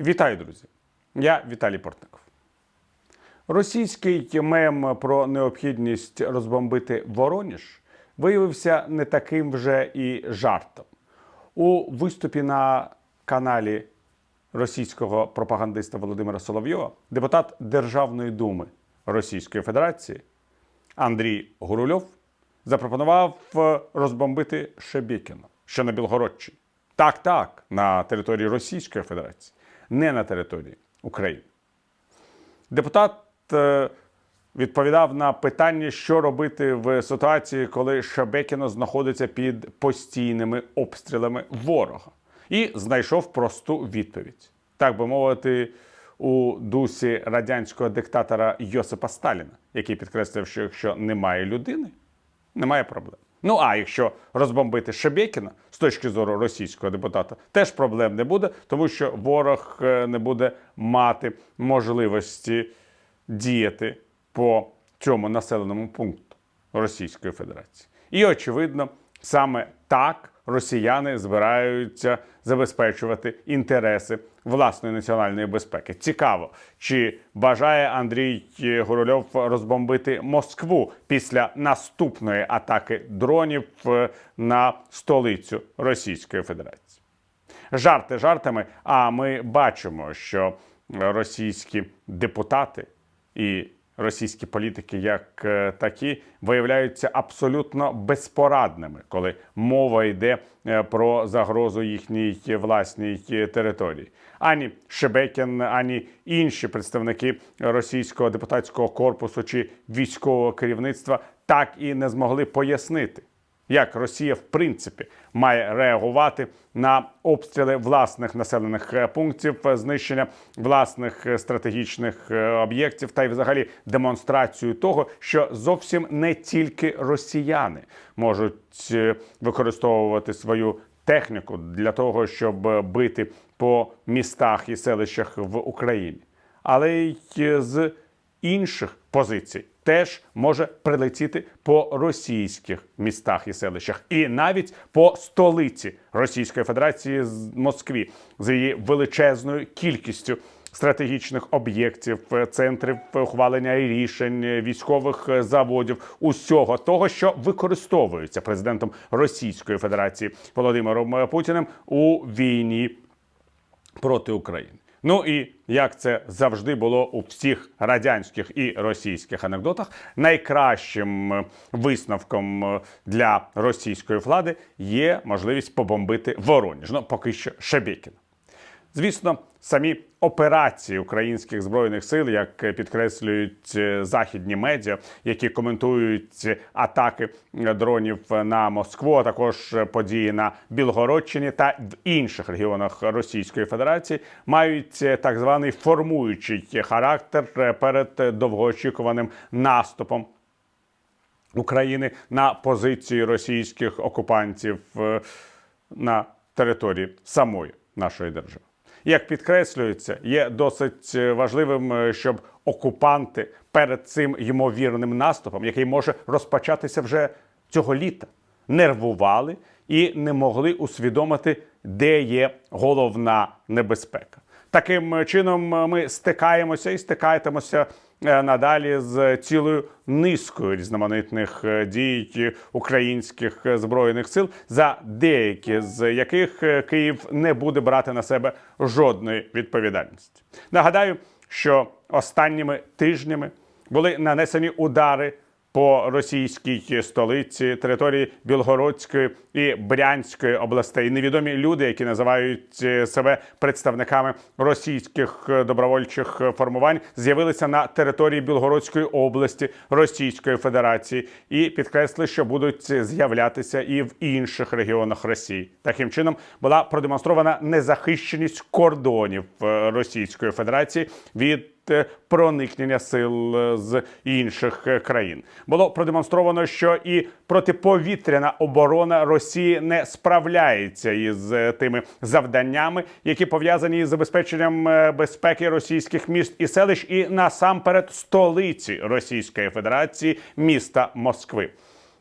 Вітаю, друзі! Я Віталій Портников. Російський мем про необхідність розбомбити Вороніж виявився не таким вже і жартом. У виступі на каналі російського пропагандиста Володимира Соловйова депутат Державної думи Російської Федерації Андрій Гурульов запропонував е, розбомбити Шебекіно, що на Білгородщині. Так, так, на території Російської Федерації, не на території України. Депутат е, відповідав на питання, що робити в ситуації, коли Шебекіно знаходиться під постійними обстрілами ворога, і знайшов просту відповідь, так би мовити, у дусі радянського диктатора Йосипа Сталіна, який підкреслив, що якщо немає людини, немає проблем. Ну а якщо розбомбити Шебекіна з точки зору російського депутата, теж проблем не буде, тому що ворог е, не буде мати можливості діяти по цьому населеному пункту Російської Федерації. І очевидно, саме так росіяни збираються забезпечувати інтереси власної національної безпеки. Цікаво, чи бажає Андрій Горольов розбомбити Москву після наступної атаки дронів е, на столицю Російської Федерації. Жарти жартами. А ми бачимо, що російські депутати і російські політики, як е, такі, виявляються абсолютно безпорадними, коли мова йде е, про загрозу їхній власній е, території. Ані Шебекін, ані інші представники російського депутатського корпусу чи військового керівництва так і не змогли пояснити як Росія в принципі має реагувати на обстріли власних населених е, пунктів, е, знищення власних е, стратегічних об'єктів та й взагалі демонстрацію того, що зовсім не тільки росіяни можуть використовувати свою техніку для того, щоб бити по містах і селищах в Україні, але й з інших позицій теж може прилетіти по російських містах і селищах, і навіть по столиці Російської Федерації з Москві з її величезною кількістю. Стратегічних об'єктів, центрів ухвалення рішень, військових заводів, усього того, що використовується президентом Російської Федерації Володимиром Путіним у війні проти України. Ну і як це завжди було у всіх радянських і російських анекдотах, найкращим е, висновком е, для російської влади є можливість побомбити Воронеж. Ну поки що Шебекіна. Звісно, самі операції українських збройних сил, як підкреслюють е, західні медіа, які коментують атаки дронів на Москву, а також події на Білгородщині та в інших регіонах Російської Федерації, мають так званий формуючий характер перед довгоочікуваним наступом. України на позиції російських окупантів е, на території самої нашої держави. Як підкреслюється, є досить важливим, е, щоб окупанти перед цим ймовірним наступом, який може розпочатися вже цього літа, нервували і не могли усвідомити, де є головна небезпека. Таким чином ми стикаємося і стикаємося е, надалі з цілою низкою різноманітних е, дій українських збройних сил, за деякі з яких е, Київ не буде брати на себе жодної відповідальності. Нагадаю, що останніми тижнями були нанесені удари по російській столиці, території Білгородської і Брянської областей. Невідомі люди, які називають е, себе представниками російських е, добровольчих формувань, з'явилися на території Білгородської області Російської Федерації і підкреслили, що будуть з'являтися і в інших регіонах Росії. Таким чином була продемонстрована незахищеність кордонів е, Російської Федерації від е, проникнення сил е, з інших е, країн. Було продемонстровано, що і протиповітряна оборона Росії не справляється із е, тими завданнями, які пов'язані із забезпеченням безпеки російських міст і селищ, і насамперед столиці Російської Федерації міста Москви.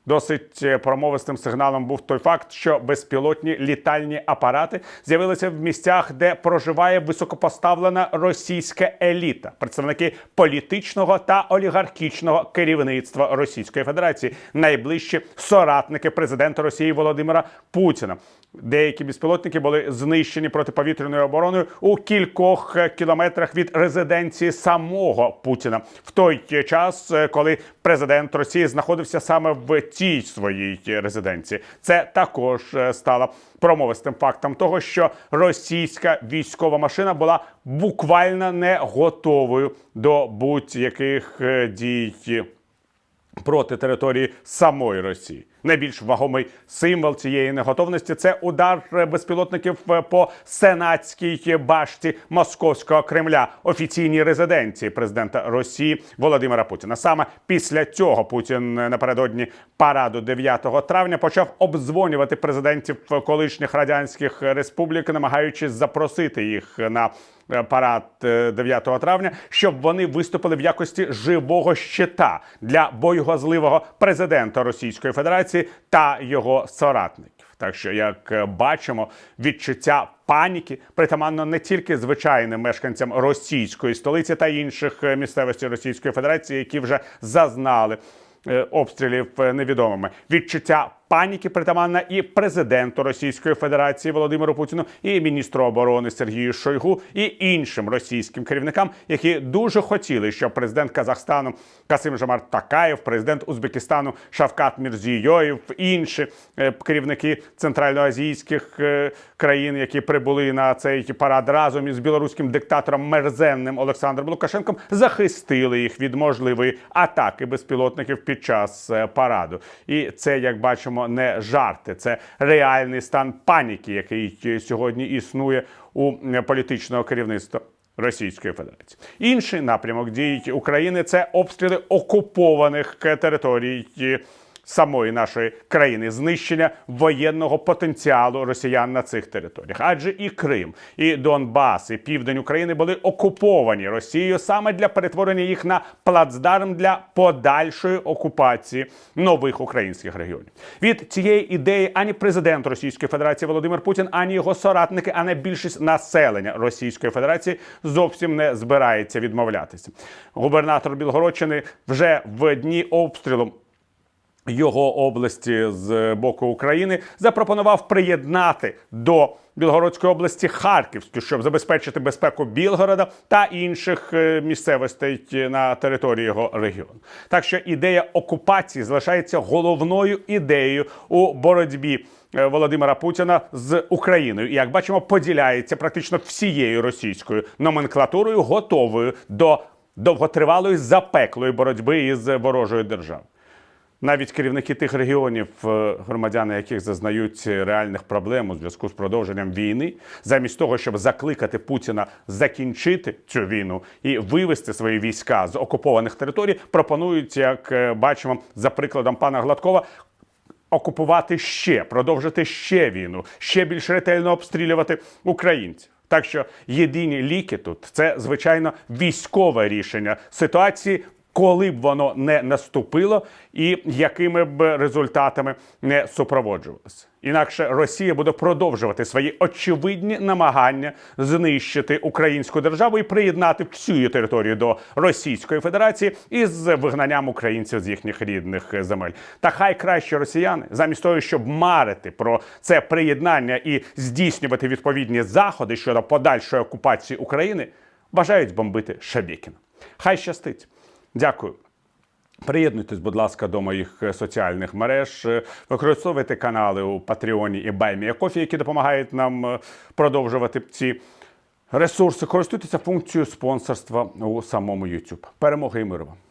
Досить е, промовистим сигналом був той факт, що безпілотні літальні апарати з'явилися в місцях, де проживає високопоставлена російська еліта, представники політичного та олігархічного керівництва Російської Федерації, найближчі соратники президента Росії Володимира Путіна. Деякі безпілотники були знищені протиповітряною обороною у кількох е, кілометрах від резиденції самого Путіна в той час, е, коли президент Росії знаходився саме в цій своїй резиденції. Це також е, стало промовистим фактом того, що російська військова машина була буквально не готовою до будь-яких дій проти території самої Росії. Найбільш вагомий символ цієї неготовності це удар безпілотників по сенатській башті Московського Кремля, офіційній резиденції президента Росії Володимира Путіна. Саме після цього Путін напередодні параду 9 травня почав обдзвонювати президентів колишніх радянських республік, намагаючись запросити їх на е, парад е, 9 травня, щоб вони виступили в якості живого щита для боєгозливого президента Російської Федерації та його соратників. Так що, як е, бачимо, відчуття паніки притаманно не тільки звичайним мешканцям російської столиці та інших е, місцевостей Російської Федерації, які вже зазнали е, обстрілів е, невідомими. Відчуття паніки притаманна і президенту Російської Федерації Володимиру Путіну, і міністру оборони Сергію Шойгу, і іншим російським керівникам, які дуже хотіли, щоб президент Казахстану Касим Жамар Такаєв, президент Узбекистану Шавкат Мірзійоєв, інші е, керівники центральноазійських е, країн, які прибули на цей парад разом із білоруським диктатором мерзенним Олександром Лукашенком, захистили їх від можливої атаки безпілотників під час е, параду. І це, як бачимо, не жарти, це реальний стан паніки, який сьогодні існує у політичного керівництва. Російської Федерації інший напрямок дій України це обстріли окупованих е, територій самої нашої країни, знищення воєнного потенціалу росіян на цих територіях. Адже і Крим, і Донбас, і південь України були окуповані Росією саме для перетворення їх на плацдарм для подальшої окупації нових українських регіонів. Від цієї ідеї ані президент Російської Федерації Володимир Путін, ані його соратники, ані більшість населення Російської Федерації зовсім не збирається відмовлятися. Губернатор Білгородщини вже в дні обстрілу його області з боку України запропонував приєднати до Білгородської області Харківську, щоб забезпечити безпеку Білгорода та інших е, місцевостей на території його регіону. Так що ідея окупації залишається головною ідеєю у боротьбі. е, Володимира Путіна з Україною, і як бачимо, поділяється практично всією російською номенклатурою, готовою до довготривалої запеклої боротьби із ворожою державою. Навіть керівники тих регіонів, е, громадяни яких зазнають реальних проблем у зв'язку з продовженням війни, замість того, щоб закликати Путіна закінчити цю війну і вивести свої війська з окупованих територій, пропонують, як е, бачимо, за прикладом пана Гладкова. Окупувати ще, продовжити ще війну, ще більш ретельно обстрілювати українців. Так що єдині ліки тут це звичайно військове рішення ситуації, коли б воно не наступило, і якими б результатами не супроводжувалося. Інакше Росія буде продовжувати свої очевидні намагання знищити українську державу і приєднати всю її територію до Російської Федерації із вигнанням українців з їхніх рідних земель. Та хай краще росіяни, замість того, щоб марити про це приєднання і здійснювати відповідні заходи щодо подальшої окупації України, бажають бомбити Шабікіна. Хай щастить. Дякую. Приєднуйтесь, будь ласка, до моїх е, соціальних мереж. Е, Використовуйте канали у Патреоні і BuyMeACoffee, які допомагають нам е, продовжувати ці ресурси. Користуйтеся функцією спонсорства у самому YouTube. Перемоги і миру вам!